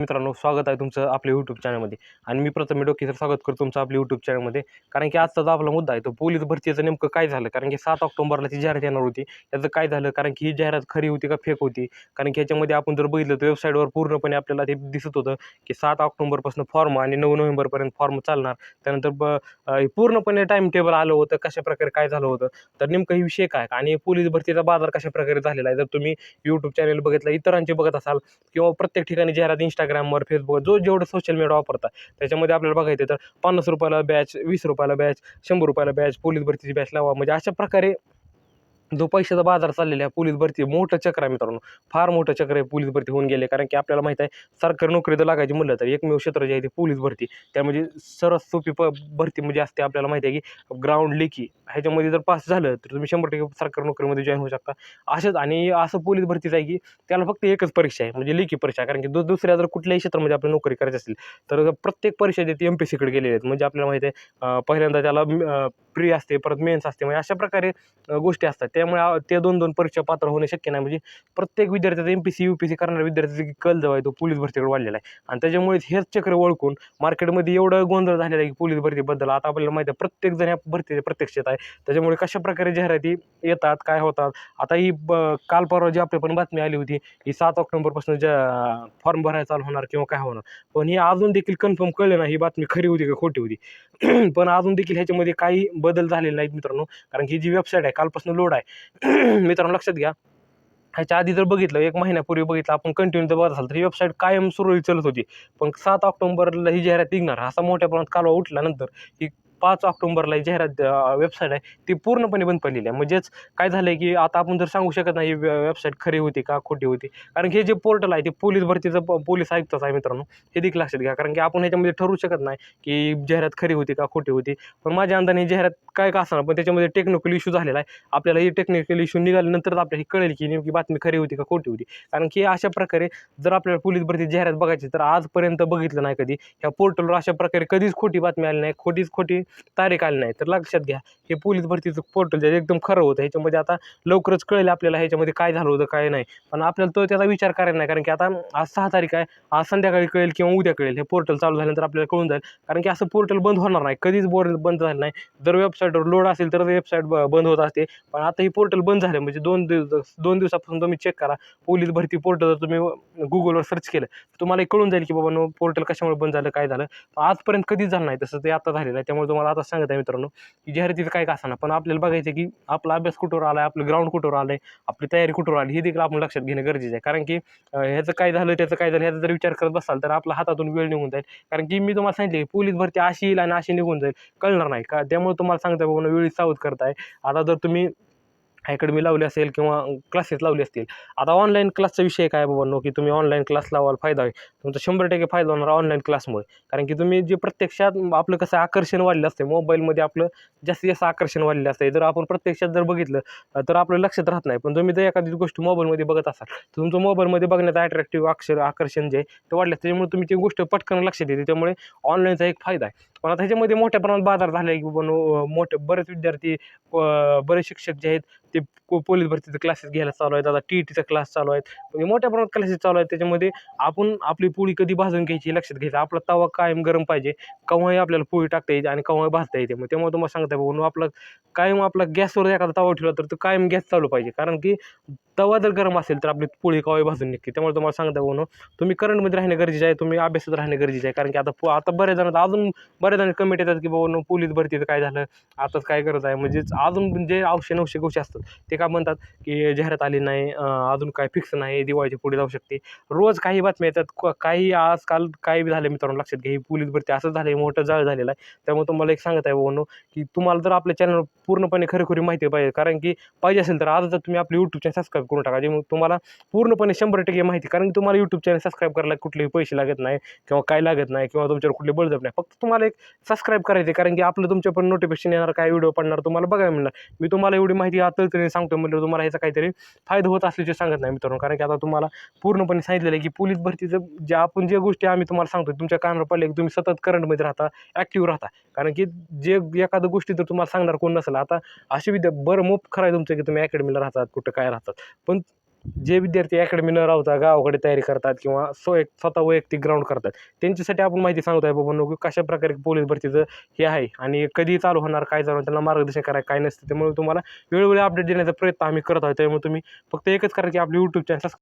मित्रांनो स्वागत आहे तुमचं आपल्या यूट्यूब चॅनलमध्ये आणि मी प्रथम डोकीचं स्वागत करतो तुमचं आपल्या यूट्यूब चॅनलमध्ये कारण की आजचा जो आपला मुद्दा आहे तो पोलीस भरतीचं नेमकं काय झालं? कारण की सात ऑक्टोबरला ती जाहिरात येणार होती. त्याचं काय झालं? कारण की ही जाहिरात खरी होती का फेक होती? कारण की ह्याच्यामध्ये आपण जर बघितलं तर वेबसाईटवर पूर्णपणे आपल्याला ते दिसत होतं की सात ऑक्टोबरपासून फॉर्म आणि नऊ नोव्हेंबरपर्यंत फॉर्म चालणार. त्यानंतर ब पूर्णपणे टाईम टेबल आलं होतं कशा प्रकारे काय झालं होतं? तर नेमकं ही विषय काय? आणि पोलीस भरतीचा बाजार कशा प्रकारे झालेला आहे? जर तुम्ही यूट्यूब चॅनल बघितलं इतरांचे बघत असाल किंवा प्रत्येक ठिकाणी जाहिरात इंस्टा इंस्टाग्रामवर फेसबुक जो जेवढं सोशल मीडिया वापरता त्याच्यामध्ये आपल्याला बघायचं तर पन्नास रुपयाला बॅच वीस रुपयाला बॅच शंभर रुपयाला बॅच पोलीस भरतीची बॅच लावा. म्हणजे अशा प्रकारे जो पैशाचा बाजार चाललेला आहे पोलीस भरती मोठं चक्र आहे मित्रांनो. फार मोठं चक्र आहे पोलीस भरती होऊन गेले. कारण की आपल्याला माहीत आहे सरकारी नोकरी जर लागायची म्हणलं तर एकमेव क्षेत्र जे आहे ते पोलीस भरती. त्यामध्ये म्हणजे सर्वात सोपी प भरती म्हणजे असते आपल्याला माहिती आहे की ग्राउंड लेखी ह्याच्यामध्ये जर पास झालं तर तुम्ही शंभर टक्के सरकारी नोकरीमध्ये जॉईन होऊ शकता. असंच आणि असं पोलीस भरतीचं आहे की त्याला फक्त एकच परीक्षा आहे म्हणजे लेखी परीक्षा. कारण की दु दुसऱ्या जर कुठल्याही क्षेत्रामध्ये आपल्याला नोकरी करायची असेल तर प्रत्येक परीक्षा जे ती एम पी सीकडे गेलेले आहेत. म्हणजे आपल्याला माहिती आहे पहिल्यांदा त्याला प्री असते परत मेन्स असते. म्हणजे अशा प्रकारे गोष्टी असतात. त्यामुळे ते दोन दोन परीक्षा पात्र होणे शक्य नाही. म्हणजे प्रत्येक विद्यार्थ्याचा M P C U P C करणाऱ्या विद्यार्थ्याचा कल जो आहे तो पोलीस भरतीकडे वाढलेला आहे. आणि त्याच्यामुळेच हेच चक्र ओळखून मार्केटमध्ये एवढं गोंधळ झालेला आहे की पोलीस भरतीबद्दल आता आपल्याला माहिती आहे प्रत्येक जण या भरतीच्या प्रत्यक्षात आहे. त्याच्यामुळे कशा प्रकारे जाहिराती येतात काय होतात? आता ही ब काल परवा जी आपल्या पण बातमी आली होती ही सात ऑक्टोबरपासून ज्या फॉर्म भरायला चालू होणार किंवा काय होणार. पण ही अजून देखील कन्फर्म कळलं नाही ही बातमी खरी होती का खोटी होती. पण अजून देखील ह्याच्यामध्ये काही बदल झालेले नाहीत मित्रांनो. कारण की ही जी वेबसाईट आहे कालपासून लोड आहे. मित्रांनो लक्षात घ्या. ह्याच्या आधी जर बघितलं एक महिन्यापूर्वी बघितलं आपण कंटिन्यू जर बघत असाल तर ही वेबसाईट कायम सुरळीत चालत होती. पण सात ऑक्टोबरला ही जाहिरात निघणार. असा मोठ्या प्रमाणात कालवा उठल्यानंतर ही पाच ऑक्टोबरला जाहिरात वेबसाईट आहे ती पूर्णपणे बंद पडलेली आहे. म्हणजेच काय झालं आहे की आता आपण जर सांगू शकत नाही वेबसाईट खरी होती का खोटी होती. कारण की हे जे पोर्टल आहे ते पोलीस भरतीचं प- पोलीस आयुक्तच आहे मित्रांनो. हे देखील लक्षात घ्या. कारण की आपण ह्याच्यामध्ये ठरवू शकत नाही की जाहिरात खरी होती का खोटी होती. पण माझ्या अंदाने जाहिरात काय का असणार पण त्याच्यामध्ये टेक्निकल इश्यू झालेला आहे. आपल्याला ही टेक्निकल इश्यू निघाल्यानंतर आपल्याला हे कळेल की नेमकी बातमी खरी होती का खोटी होती. कारण की अशा प्रकारे जर आपल्याला पोलीस भरती जाहिरात बघायची तर आजपर्यंत बघितलं नाही कधी. ह्या पोर्टलवर अशा प्रकारे कधीच खोटी बातमी आली नाही. खोटीच खोटी तारीख आली नाही. तर लक्षात घ्या हे पोलीस भरतीचं पोर्टल जे एकदम खरं होतं ह्याच्यामध्ये आता लवकरच कळेल आपल्याला ह्याच्यामध्ये काय झालं होतं काय नाही. पण आपल्याला तो त्याचा विचार करायला नाही कारण की आता आज सहा तारीख आहे आज संध्याकाळी कळेल किंवा उद्या कळेल हे पोर्टल चालू झाल्यानंतर आपल्याला कळून जाईल. कारण की असं पोर्टल बंद होणार नाही कधीच बोर बंद झालं नाही. जर वेबसाईटवर लोड असेल तर वेबसाईट बंद होत असते. पण आता ही पोर्टल बंद झालं म्हणजे दोन दिवस दोन दिवसापासून तुम्ही चेक करा. पोलीस भरती पोर्टल जर तुम्ही गुगलवर सर्च केलं तुम्हाला कळून जाईल की बाबा पोर्टल कशामुळे बंद झालं काय झालं. पण आजपर्यंत कधीच झालं नाही तसं ते आता झालेलं आहे. त्यामुळे तुम्हाला आता सांगत आहे मित्रांनो की जाहिरातीचं काय का असणार पण आपल्याला बघायचं की आपला अभ्यास कुठवर आला आहे आपलं ग्राउंड कुठवर आलं आहे आपली तयारी कुठवर आली हे देखील आपण लक्षात घेणं गरजेचं आहे. कारण की ह्याचं काय झालं त्याचं काय झालं ह्याचा जर विचार करत बसाल तर आपल्या हातातून वेळ निघून जाईल. कारण की मी तुम्हाला सांगितले पोलीस भरती अशी येईल आणि अशी निघून जाईल. कळणार नाही. का त्यामुळे तुम्हाला सांगता बाबा वेळी सावध करताय. आता जर तुम्ही अकॅडमी लावली असेल किंवा क्लासेस लावले असतील. आता ऑनलाईन क्लासचा विषय काय बाबांनो? की तुम्ही ऑनलाईन क्लास लावाल फायदा आहे. तुमचा शंभर टक्के फायदा होणार ऑनलाईन क्लासमुळे कारण की तुम्ही जे प्रत्यक्षात आपलं कसं आकर्षण वाढलं असते मोबाईलमध्ये आपलं जास्तीत जास्त आकर्षण वाढलेलं असते जर आपण प्रत्यक्षात जर बघितलं तर आपलं लक्षात राहत नाही. पण तुम्ही जर एखादी गोष्ट मोबाईलमध्ये बघत असाल तर तुमचं मोबाईलमध्ये बघण्याचं अट्रॅक्टिव्ह अक्षर आकर्षण जे आहे ते वाढलं. त्याच्यामुळे तुम्ही ती गोष्ट पटकन लक्षात येते. त्यामुळे ऑनलाईनचा एक फायदा आहे. पण आता ह्याच्यामध्ये मोठ्या प्रमाणात बाजार झाला आहे की बाबा मोठे बरेच विद्यार्थी बरेच शिक्षक जे आहेत ते को- पोलीस भरतीचे क्लासेस घ्यायला चालू आहेत. आता टी ई टीचा क्लास चालू आहेत. म्हणजे मोठ्या प्रमाणात क्लासेस चालू आहेत. त्याच्यामध्ये आपण आपली पोळी कधी भाजून घ्यायची लक्षात घ्यायचं. आपला तवा कायम गरम पाहिजे. केव्हाही आपल्याला पोळी टाकता येते आणि केव्हाही भाजता येते. मग त्यामुळे तुम्हाला सांगता बघून आपला कायम आपला गॅसवर एखादा तवा ठेवला तर तो कायम गॅस चालू पाहिजे. कारण की तवा जर गरम असेल तर आपली पोळी केव्हाही भाजून निघते. त्यामुळे तुम्हाला सांगता बघून तुम्ही करंटमध्ये राहणे गरजेचं आहे तुम्ही अभ्यासात राहणे गरजेचं आहे. कारण की आता पो- आता बऱ्याच जण अजून बऱ्याच जण कमेंट येतात की बाबा नो पोलीस तर काय झालं? आताच काय करत आहे? म्हणजेच अजून जे औषध नऊशे गोष्टी असतात ते काय म्हणतात की जाहिरात आली नाही अजून काय फिक्स नाही दिवाळीची पुढे जाऊ शकते. रोज काही बातम्या येतात क- काही आजकाल काही बी मित्रांनो लक्षात घ्या ही पोलीस भरती असं झालं मोठं जाळ झालेलं आहे. त्यामुळे तुम्हाला एक सांगत आहे बाबा की तुम्हाला जर आपल्या चॅनल पूर्णपणे खरेखुरी माहिती पाहिजे कारण की पाहिजे असेल तर आज जर तुम्ही आपली यूट्यूब चॅनल सबस्क्राईब करून टाका. जे मग तुम्हाला पूर्णपणे शंभर टक्के माहिती कारण की तुम्हाला यूट्यूब चॅनल सबस्क्राईब करायला कुठलेही पैसे लागत नाही किंवा काय लागत नाही किंवा तुमच्यावर कुठले बळजब नाही. फक्त तुम्हाला एक सबस्क्राईब करायचे कारण की आपलं तुमच्या पण नोटिफिकेशन येणार काय व्हिडिओ पडणार तुम्हाला बघायला मिळणार. मी तुम्हाला एवढी माहिती आता सांगतो म्हणजे तुम्हाला ह्याचा काहीतरी फायदा होत असल्याचे सांगत नाही मित्रांनो. कारण की आता तुम्हाला पूर्णपणे सांगितलेलं आहे की पोलीस भरतीचं जे आपण जे गोष्टी आम्ही तुम्हाला सांगतो तुमच्या कानावर पडले की तुम्ही सतत करंटमध्ये राहता ॲक्टिव्ह राहता. कारण की जे एखादं गोष्टी तर तुम्हाला सांगणार कोण नसेल आता अशी विद्या बरं मोप खरं आहे तुमचं की तुम्ही अकॅडमीला राहतात कुठं काय राहतात. पण जे विद्यार्थी अकॅडमी न राहता गावाकडे तयारी करतात किंवा स्व एक स्वतः वैयक्तिक ग्राउंड करतात त्यांच्यासाठी आपण माहिती सांगतो आहे बाबा नको कशा प्रकारे पोलीस भरतीचं हे आहे आणि कधी चालू होणार काय चालू त्यांना मार्गदर्शन करायला काय नसतं त्यामुळे तुम्हाला वेळोवेळी अपडेट देण्याचा प्रयत्न आम्ही करत आहोत. त्यामुळे तुम्ही फक्त एकच करा की आपले यूट्यूब चॅनल